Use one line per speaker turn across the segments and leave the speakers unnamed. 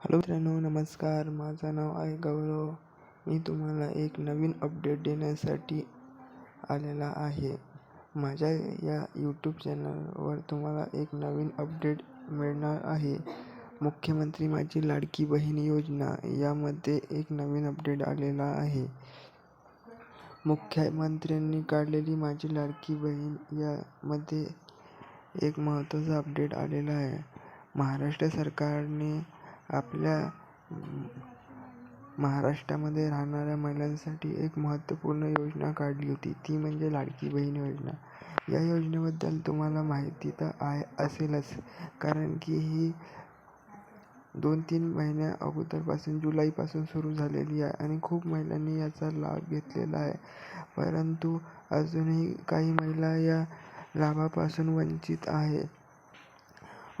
Hello मित्रांनो नमस्कार. माझं नाव आहे गौरव. मी तुम्हाला एक नवीन अपडेट देण्यासाठी आलेला आहे. माझ्या या यूट्यूब चॅनलवर तुम्हाला एक नवीन अपडेट मिळणार आहे. मुख्यमंत्री माझी लाडकी बहीण योजना यामध्ये एक नवीन अपडेट आलेला आहे. मुख्यमंत्र्यांनी काढलेली माझी लाडकी बहीण यामध्ये एक महत्त्वाचा अपडेट आलेला आहे. महाराष्ट्र सरकारने आपल्या महाराष्ट्रामध्ये राहणाऱ्या महिलांसाठी एक महत्त्वपूर्ण योजना काढली होती. ती म्हणजे लाडकी बहीण योजना. या योजनेबद्दल तुम्हाला माहिती तर आहे असेलच. कारण की ही दोन तीन महिन्या अगोदरपासून जुलैपासून सुरू झालेली आहे आणि खूप महिलांनी याचा लाभ घेतलेला आहे. परंतु अजूनही काही महिला या लाभापासून वंचित आहे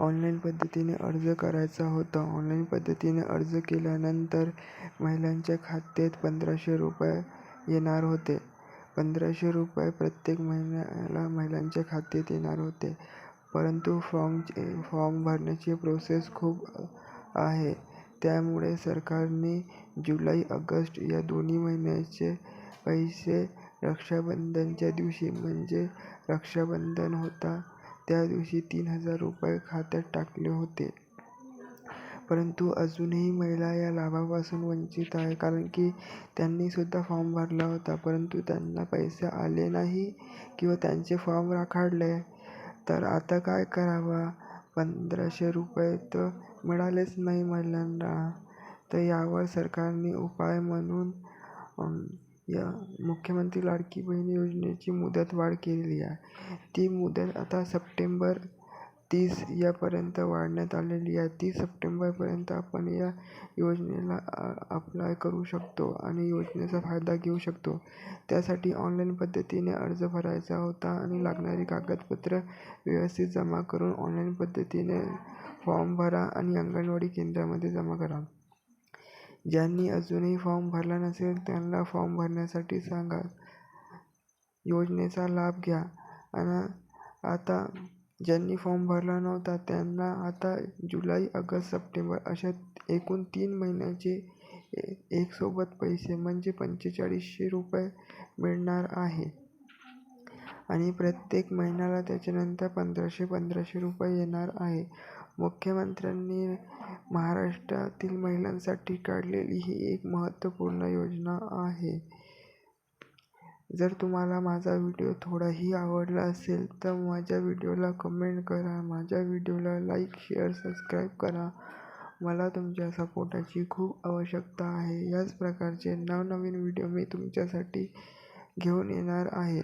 ऑनलाईन पद्धतीने अर्ज करायचा होता. ऑनलाईन पद्धतीने अर्ज केल्यानंतर महिलांच्या खात्यात पंधराशे रुपये येणार होते. पंधराशे रुपये प्रत्येक महिन्याला महिलांच्या खात्यात येणार होते. परंतु फॉर्मचे फॉर्म भरण्याची प्रोसेस खूप आहे. त्यामुळे सरकारने जुलै ऑगस्ट या दोन्ही महिन्याचे पैसे रक्षाबंधनच्या दिवशी म्हणजे रक्षाबंधन होता त्या दिवशी तीन हजार रुपये खात्यात टाकले होते. परंतु अजूनही महिला या लाभापासून वंचित आहे कारण की त्यांनीसुद्धा फॉर्म भरला होता. परंतु त्यांना पैसे आले नाही किंवा त्यांचे फॉर्म रखडले तर आता काय करावा? पंधराशे रुपये तर मिळालेच नाही महिलांना. तर यावर सरकारने उपाय म्हणून या मुख्यमंत्री लाडकी बहीण योजनेची मुदतवाढ केलेली आहे. ती मुदत आता सप्टेंबर तीस यापर्यंत वाढण्यात आलेली आहे. तीस सप्टेंबरपर्यंत आपण या योजनेला अप्लाय करू शकतो आणि योजनेचा फायदा घेऊ शकतो. त्यासाठी ऑनलाईन पद्धतीने अर्ज भरायचा होता आणि लागणारी कागदपत्रं व्यवस्थित जमा करून ऑनलाईन पद्धतीने फॉर्म भरा आणि अंगणवाडी केंद्रामध्ये जमा करा. ज्यांनी अजूनही फॉर्म भरला नसेल त्यांना फॉर्म भरण्यासाठी सांगा. योजनेचा लाभ घ्या. आणि आता ज्यांनी फॉर्म भरला नव्हता त्यांना आता जुलै ऑगस्ट सप्टेंबर अशा एकूण तीन महिन्याचे एकसोबत पैसे म्हणजे पंचेचाळीसशे रुपये मिळणार आहे. आणि प्रत्येक महिन्याला त्याच्यानंतर पंधराशे पंधराशे रुपये येणार आहे. मुख्यमंत्र्यांनी महाराष्ट्रातील महिलांसाठी काढलेली ही एक महत्त्वपूर्ण योजना आहे. जर तुम्हाला माझा व्हिडिओ थोडाही आवडला असेल तर माझ्या व्हिडिओला कमेंट करा माझ्या व्हिडिओला लाईक शेअर सबस्क्राईब करा. मला तुमच्या सपोर्टाची खूप आवश्यकता आहे. याच प्रकारचे नवनवीन व्हिडिओ मी तुमच्यासाठी घेऊन येणार आहे.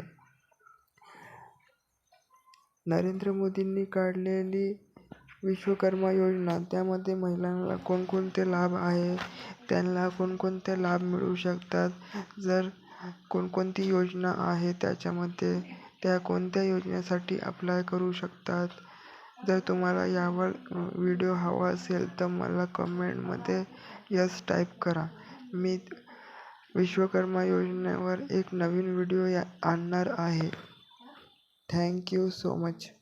नरेंद्र मोदींनी काढलेली विश्वकर्मा योजना त्यामध्ये महिलांना कोणकोणते लाभ आहे त्यांना कोणकोणते लाभ मिळू शकतात जर कोणकोणती योजना आहे त्याच्यामध्ये त्या कोणत्या योजनेसाठी अप्लाय करू शकतात. जर तुम्हाला यावर व्हिडिओ हवा असेल तर मला कमेंटमध्ये यस टाईप करा. मी विश्वकर्मा योजनेवर एक नवीन व्हिडिओ या आणणार आहे. thank you so much.